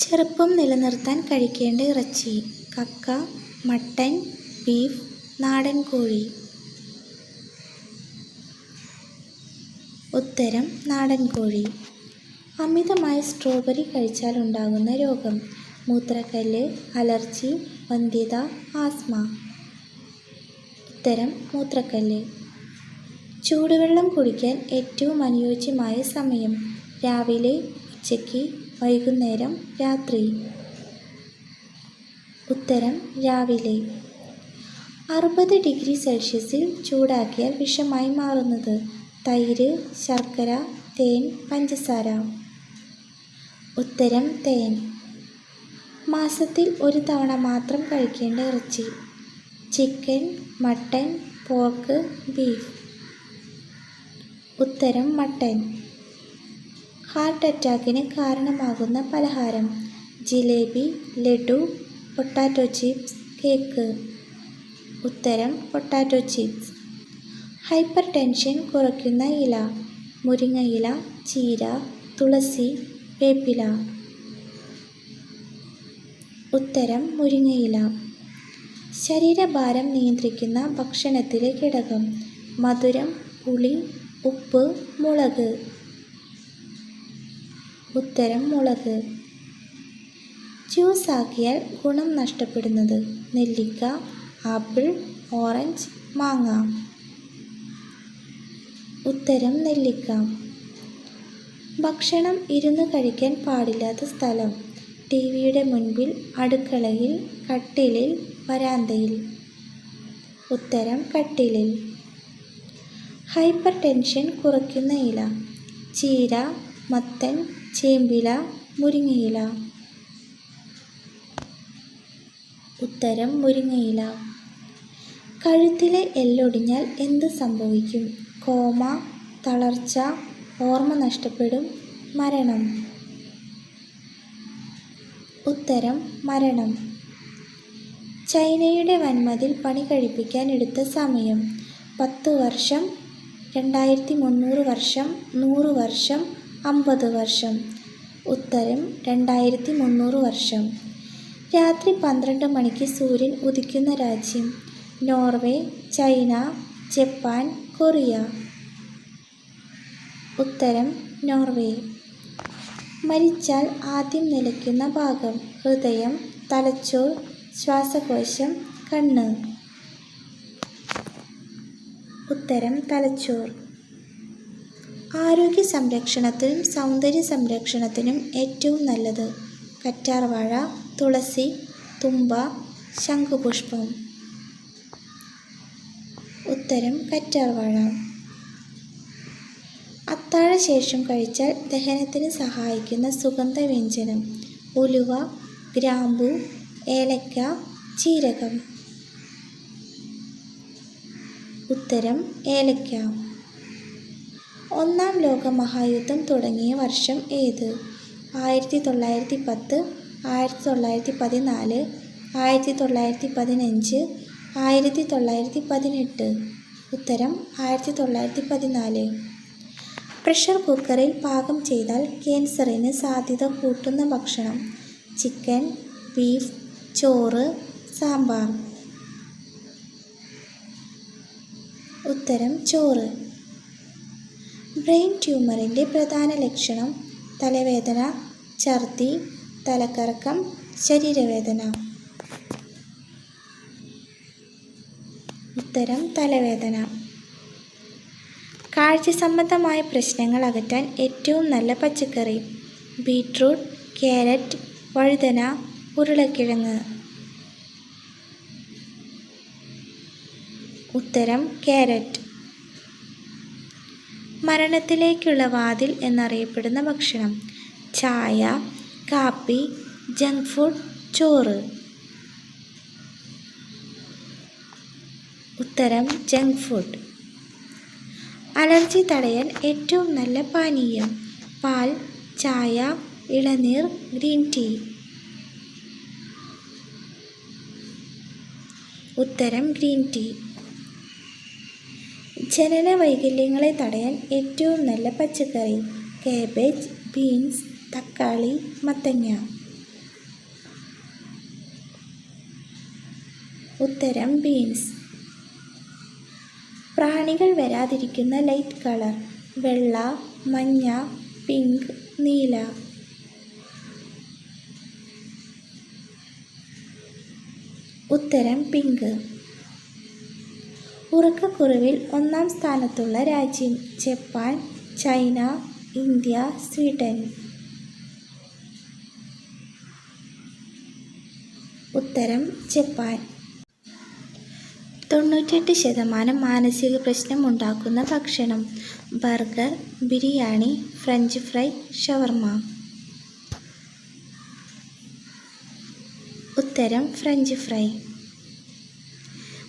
ചെറുപ്പം നിലനിർത്താൻ കഴിക്കേണ്ട ഇറച്ചി കക്ക മട്ടൻ ബീഫ് നാടൻ കോഴി. ഉത്തരം നാടൻ കോഴി. അമിതമായ സ്ട്രോബെറി കഴിച്ചാൽ ഉണ്ടാകുന്ന രോഗം. മൂത്രക്കല്ല് അലർജി വന്ധ്യത ആസ്മ. ഉത്തരം മൂത്രക്കല്ല്. ചൂടുവെള്ളം കുടിക്കാൻ ഏറ്റവും അനുയോജ്യമായ സമയം. രാവിലെ ഉച്ചയ്ക്ക് വൈകുന്നേരം രാത്രി. ഉത്തരം രാവിലെ. അറുപത് ഡിഗ്രി സെൽഷ്യസിൽ ചൂടാക്കിയാൽ വിഷമായി മാറുന്നത്. തൈര് ശർക്കര തേൻ പഞ്ചസാര. ഉത്തരം തേൻ. മാസത്തിൽ ഒരു തവണ മാത്രം കഴിക്കേണ്ട ഇറച്ചി. Chicken mutton pork beef. ഉത്തരം മട്ടൻ. ഹാർട്ട് അറ്റാക്കിന് കാരണമാകുന്ന പലഹാരം. Jalebi laddu potato chips cake. ഉത്തരം പൊട്ടാറ്റോ ചിപ്സ്. ഹൈപ്പർ ടെൻഷൻ കുറയ്ക്കുന്ന ഇല. മുരിങ്ങയില ചീര തുളസി വേപ്പില. ഉത്തരം മുരിങ്ങയില ശരീരഭാരം നിയന്ത്രിക്കുന്ന ഭക്ഷണത്തിലെ ഘടകം. മധുരം പുളി ഉപ്പ് മുളക്. ഉത്തരം മുളക്. ജ്യൂസ് ആക്കിയാൽ ഗുണം നഷ്ടപ്പെടുന്നത് നെല്ലിക്ക ആപ്പിൾ ഓറഞ്ച് മാങ്ങ. ഉത്തരം നെല്ലിക്ക. ഭക്ഷണം ഇരുന്ന് കഴിക്കാൻ പാടില്ലാത്ത സ്ഥലം. ടി വിയുടെ മുൻപിൽ അടുക്കളയിൽ കട്ടിലിൽ വരാന്തയിൽ. ഉത്തരം കട്ടിലിൽ. ഹൈപ്പർ ടെൻഷൻ കുറയ്ക്കുന്ന ഇല. ചീര മത്തൻ ചേമ്പില മുരിങ്ങയില. ഉത്തരം മുരിങ്ങയില. കഴുത്തിലെ എല്ലൊടിഞ്ഞാൽ എന്ത് സംഭവിക്കും? കോമ തളർച്ച ഓർമ്മ നഷ്ടപ്പെടും മരണം. ഉത്തരം മരണം. ചൈനയുടെ വന്മതിൽ പണി കഴിപ്പിക്കാൻ എടുത്ത സമയം. പത്ത് വർഷം രണ്ടായിരത്തി മുന്നൂറ് വർഷം നൂറ് വർഷം അമ്പത് വർഷം. ഉത്തരം രണ്ടായിരത്തി മുന്നൂറ് വർഷം. രാത്രി പന്ത്രണ്ട് മണിക്ക് സൂര്യൻ ഉദിക്കുന്ന രാജ്യം. Norway China Japan Korea. ഉത്തരം നോർവേ. മരിച്ചാൽ ആദ്യം നിലയ്ക്കുന്ന ഭാഗം ഹൃദയം തലച്ചോർ ശ്വാസകോശം കണ്ണ്. ഉത്തരം തലച്ചോർ. ആരോഗ്യ സംരക്ഷണത്തിനും സൗന്ദര്യ സംരക്ഷണത്തിനും ഏറ്റവും നല്ലത് കറ്റാർവാഴ തുളസി തുമ്പ ശംഖുപുഷ്പം. ഉത്തരം കറ്റാർവാഴ. അത്താഴ ശേഷം കഴിച്ചാൽ ദഹനത്തിന് സഹായിക്കുന്ന സുഗന്ധവ്യഞ്ജനം ഉലുവ ഗ്രാമ്പു ഏലക്ക ജീരകം ഉത്തരം ഏലക്ക. ഒന്നാം ലോക മഹായുദ്ധം തുടങ്ങിയ വർഷം ഏത്? ആയിരത്തി തൊള്ളായിരത്തി പത്ത് ആയിരത്തി തൊള്ളായിരത്തി പതിനാല് ആയിരത്തി തൊള്ളായിരത്തി പതിനഞ്ച് ആയിരത്തി തൊള്ളായിരത്തി പതിനെട്ട് ഉത്തരം ആയിരത്തി തൊള്ളായിരത്തി പതിനാല് പ്രഷർ കുക്കറിൽ പാകം ചെയ്താൽ ക്യാൻസറിന് സാധ്യത കൂട്ടുന്ന ഭക്ഷണം ചിക്കൻ ബീഫ് ചോറ് സാമ്പാർ. ഉത്തരം ചോറ്. ബ്രെയിൻ ട്യൂമറിന്റെ പ്രധാന ലക്ഷണം തലവേദന ഛർദി തലക്കറക്കം ശരീരവേദന. ഉത്തരം തലവേദന. കാഴ്ച സംബന്ധമായ പ്രശ്നങ്ങൾ അകറ്റാൻ ഏറ്റവും നല്ല പച്ചക്കറി. ബീട്രൂട്ട് ക്യാരറ്റ് വഴുതന ഉരുളക്കിഴങ്ങ്. ഉത്തരം ക്യാരറ്റ്. മരണത്തിലേക്കുള്ള വാതിൽ എന്നറിയപ്പെടുന്ന ഭക്ഷണം. ചായ കാപ്പി ജങ്ക് ഫുഡ് ചോറ്. ഉത്തരം ജങ്ക് ഫുഡ് അലർജി തടയാൻ ഏറ്റവും നല്ല പാനീയം. പാൽ ചായ ഇളനീർ ഗ്രീൻ ടീ. ഉത്തരം ഗ്രീൻ ടീ. ജനന വൈകല്യങ്ങളെ തടയാൻ ഏറ്റവും നല്ല പച്ചക്കറി കാബേജ് ബീൻസ് തക്കാളി മത്തങ്ങ. ഉത്തരം ബീൻസ് പ്രാണികൾ വരാതിരിക്കുന്ന ലൈറ്റ് കളർ വെള്ള മഞ്ഞ പിങ്ക് നീല. ഉത്തരം പിങ്ക് ഉറക്കക്കുറവിൽ ഒന്നാം സ്ഥാനത്തുള്ള രാജ്യം ജപ്പാൻ ചൈന ഇന്ത്യ സ്വീഡൻ. ഉത്തരം ജപ്പാൻ. തൊണ്ണൂറ്റെട്ട് ശതമാനം മാനസിക പ്രശ്നം ഉണ്ടാക്കുന്ന ഭക്ഷണം. Burger biryani French fry shawarma. ഉത്തരം ഫ്രഞ്ച് ഫ്രൈ.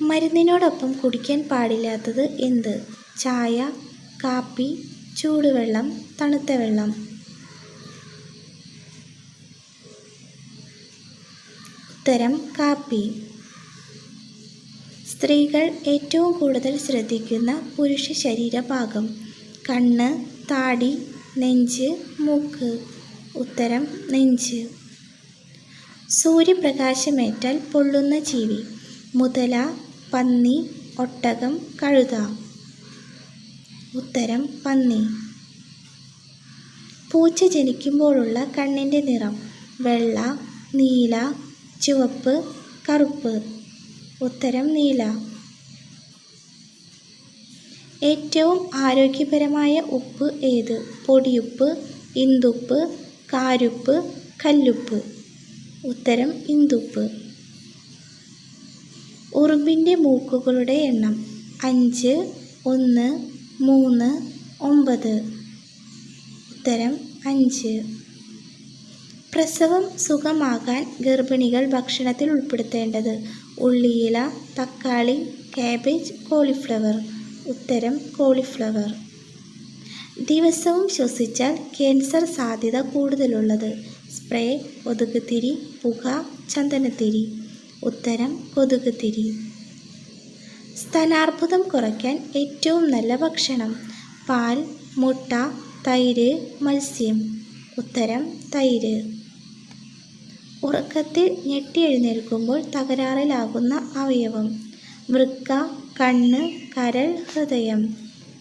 മരുന്നിനോടൊപ്പം കുടിക്കാൻ പാടില്ലാത്തത് എന്ത്? ചായ കാപ്പി ചൂടുവെള്ളം തണുത്ത വെള്ളം. ഉത്തരം കാപ്പി. സ്ത്രീകൾ ഏറ്റവും കൂടുതൽ ശ്രദ്ധിക്കുന്ന പുരുഷ ശരീരഭാഗം. കണ്ണ് താടി നെഞ്ച് മൂക്ക്. ഉത്തരം നെഞ്ച്. സൂര്യപ്രകാശമേറ്റാൽ പൊള്ളുന്ന ജീവി. മുതല പന്നി ഒട്ടകം കഴുത. ഉത്തരം പന്നി. പൂച്ച ജനിക്കുമ്പോഴുള്ള കണ്ണിന്റെ നിറം വെള്ള നീല ചുവപ്പ് കറുപ്പ്. ഉത്തരം നീല. ഏറ്റവും ആരോഗ്യപരമായ ഉപ്പ് ഏത്? പൊടിയുപ്പ് ഇന്ദുപ്പ് കാരുപ്പ് കല്ലുപ്പ്. ഉത്തരം ഇന്ദുപ്പ് ഉറുമ്പിന്റെ മൂക്കുകളുടെ എണ്ണം അഞ്ച് ഒന്ന് മൂന്ന് ഒമ്പത്. ഉത്തരം അഞ്ച്. പ്രസവം സുഖമാകാൻ ഗർഭിണികൾ ഭക്ഷണത്തിൽ ഉൾപ്പെടുത്തേണ്ടത് ഉള്ളിയില തക്കാളി കാബേജ് കോളിഫ്ലവർ. ഉത്തരം കോളിഫ്ലവർ. ദിവസവും ശ്വസിച്ചാൽ ക്യാൻസർ സാധ്യത കൂടുതലുള്ളത്. സ്പ്രേ കൊതുകുതിരി പുക ചന്ദനത്തിരി. ഉത്തരം കൊതുക് തിരി സ്തനാർബുദം കുറയ്ക്കാൻ ഏറ്റവും നല്ല ഭക്ഷണം പാൽ മുട്ട തൈര് മത്സ്യം. ഉത്തരം തൈര്. ഉറക്കത്തിൽ ഞെട്ടി എഴുന്നേൽക്കുമ്പോൾ തകരാറിലാകുന്ന അവയവം. വൃക്ക കണ്ണ് കരൾ ഹൃദയം.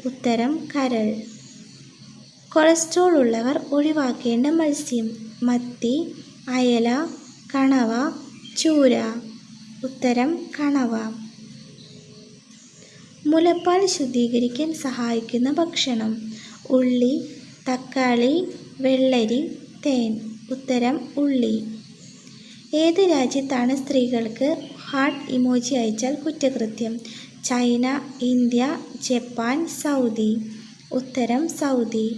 ഉത്തരം കരൾ. കൊളസ്ട്രോൾ ഉള്ളവർ ഒഴിവാക്കേണ്ട മത്സ്യം. മത്തി അയല കണവ ചൂര. ഉത്തരം കണവ. മുലപ്പാൽ ശുദ്ധീകരിക്കാൻ സഹായിക്കുന്ന ഭക്ഷണം. ഉള്ളി തക്കാളി വെള്ളരി തേൻ. ഉത്തരം ഉള്ളി. ഏത് രാജ്യത്താണ് സ്ത്രീകൾക്ക് ഹാർട്ട് ഇമോജി അയച്ചാൽ കുറ്റകൃത്യം? China India Japan Saudi. ഉത്തരം സൗദി.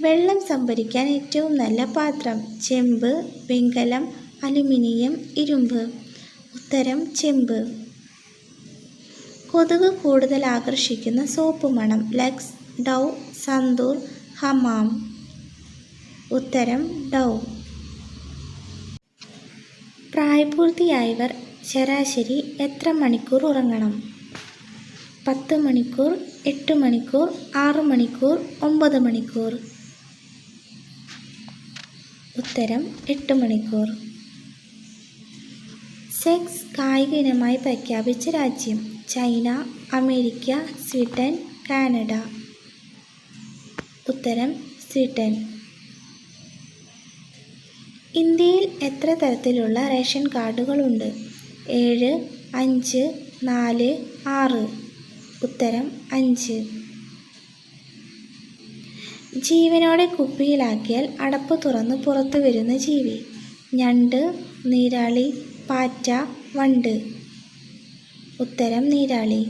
വെള്ളം സംഭരിക്കാൻ ഏറ്റവും നല്ല പാത്രം ചെമ്പ് വെങ്കലം അലുമിനിയം ഇരുമ്പ്. ഉത്തരം ചെമ്പ്. കൊതുക് കൂടുതൽ ആകർഷിക്കുന്ന സോപ്പ് മണം. Lux Dove Santoor Hamam. ഉത്തരം ഡൗ. പ്രായപൂർത്തിയായവർ ശരാശരി എത്ര മണിക്കൂർ ഉറങ്ങണം? പത്ത് മണിക്കൂർ എട്ട് മണിക്കൂർ ആറ് മണിക്കൂർ ഒമ്പത് മണിക്കൂർ. ഉത്തരം എട്ട് മണിക്കൂർ. സെക്സ് കായിക ഇനമായി പ്രഖ്യാപിച്ച രാജ്യം ചൈന അമേരിക്ക സ്വീഡൻ കാനഡ. ഉത്തരം സ്വീഡൻ. ഇന്ത്യയിൽ എത്ര തരത്തിലുള്ള റേഷൻ കാർഡുകളുണ്ട്? ഏഴ് അഞ്ച് നാല് ആറ്. ഉത്തരം അഞ്ച്. ജീവനോടെ കുപ്പിയിലാക്കിയാൽ അടപ്പ് തുറന്ന് പുറത്തു വരുന്ന ജീവി. ഞണ്ട് നീരാളി പാറ്റ വണ്ട്. ഉത്തരം നീരാളി.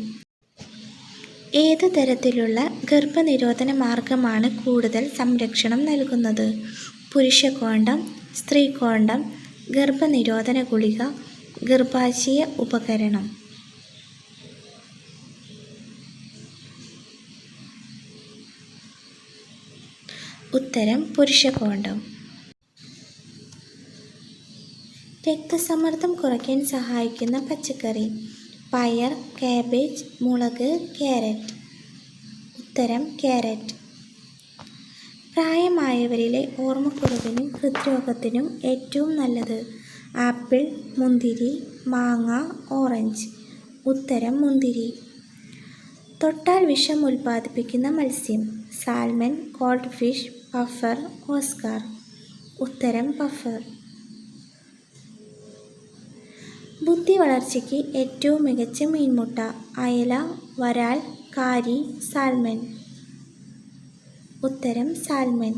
ഏത് തരത്തിലുള്ള ഗർഭനിരോധന മാർഗമാണ് കൂടുതൽ സംരക്ഷണം നൽകുന്നത്? പുരുഷ കോണ്ടം സ്ത്രീ കോണ്ടം ഗർഭനിരോധന ഗുളിക ഗർഭാശയ ഉപകരണം. ഉത്തരം പുരുഷ കോണ്ടം രക്തസമ്മർദ്ദം കുറയ്ക്കാൻ സഹായിക്കുന്ന പച്ചക്കറി. പയർ കാബേജ് മുളക് ക്യാരറ്റ്. ഉത്തരം ക്യാരറ്റ്. പ്രായമായവരിലെ ഓർമ്മക്കുറവിനും ഹൃദ്രോഗത്തിനും ഏറ്റവും നല്ലത് ആപ്പിൾ മുന്തിരി മാങ്ങ ഓറഞ്ച്. ഉത്തരം മുന്തിരി. തൊട്ടാൽ വിഷം ഉൽപ്പാദിപ്പിക്കുന്ന മത്സ്യം. Salmon cold fish puffer Oscar. ഉത്തരം പഫർ. ബുദ്ധി വളർച്ചയ്ക്ക് ഏറ്റവും മികച്ച മീൻമുട്ട അയല വരാൽ കാരി സാൽമൻ ഉത്തരം സാൽമൻ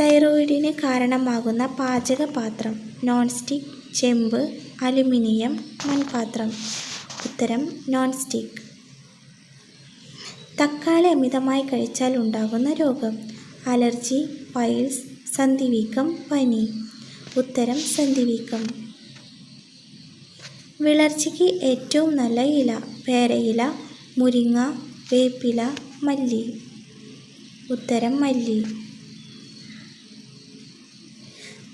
തൈറോയിഡിന് കാരണമാകുന്ന പാചകപാത്രം നോൺ സ്റ്റിക്ക് ചെമ്പ് അലുമിനിയം മൺപാത്രം. ഉത്തരം നോൺ സ്റ്റിക്ക് തക്കാളി അമിതമായി കഴിച്ചാൽ ഉണ്ടാകുന്ന രോഗം അലർജി പൈൽസ് സന്ധിവീക്കം പനി. ഉത്തരം സന്ധിവീക്കം. വിളർച്ചയ്ക്ക് ഏറ്റവും നല്ല ഇല പേരയില മുരിങ്ങ വേപ്പില മല്ലി. ഉത്തരം മല്ലി.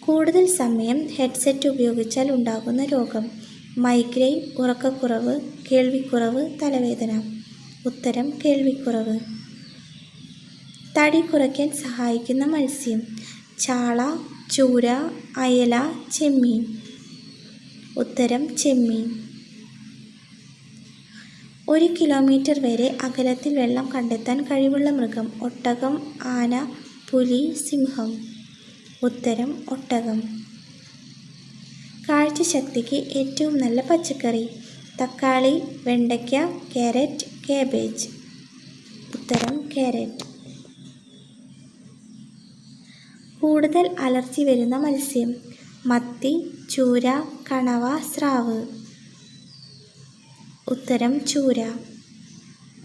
കൂടുതൽ സമയം ഹെഡ്സെറ്റ് ഉപയോഗിച്ചാൽ ഉണ്ടാകുന്ന രോഗം മൈഗ്രെയിൻ ഉറക്കക്കുറവ് കേൾവിക്കുറവ് തലവേദന. ഉത്തരം കേൾവിക്കുറവ്. തടി കുറയ്ക്കാൻ സഹായിക്കുന്ന മത്സ്യം. ചാള ചൂര അയല ചെമ്മീൻ. ഉത്തരം ചെമ്മീൻ. ഒരു കിലോമീറ്റർ വരെ അകലത്തിൽ വെള്ളം കണ്ടെത്താൻ കഴിവുള്ള മൃഗം ഒട്ടകം ആന പുലി സിംഹം. ഉത്തരം ഒട്ടകം. കാഴ്ചശക്തിക്ക് ഏറ്റവും നല്ല പച്ചക്കറി തക്കാളി വെണ്ടയ്ക്ക കാരറ്റ് കാബേജ് ഉത്തരം ക്യാരറ്റ്. കൂടുതൽ അലർജി വരുന്ന മത്സ്യം. മത്തി ചൂര കണവ സ്രാവ്. ഉത്തരം ചൂര.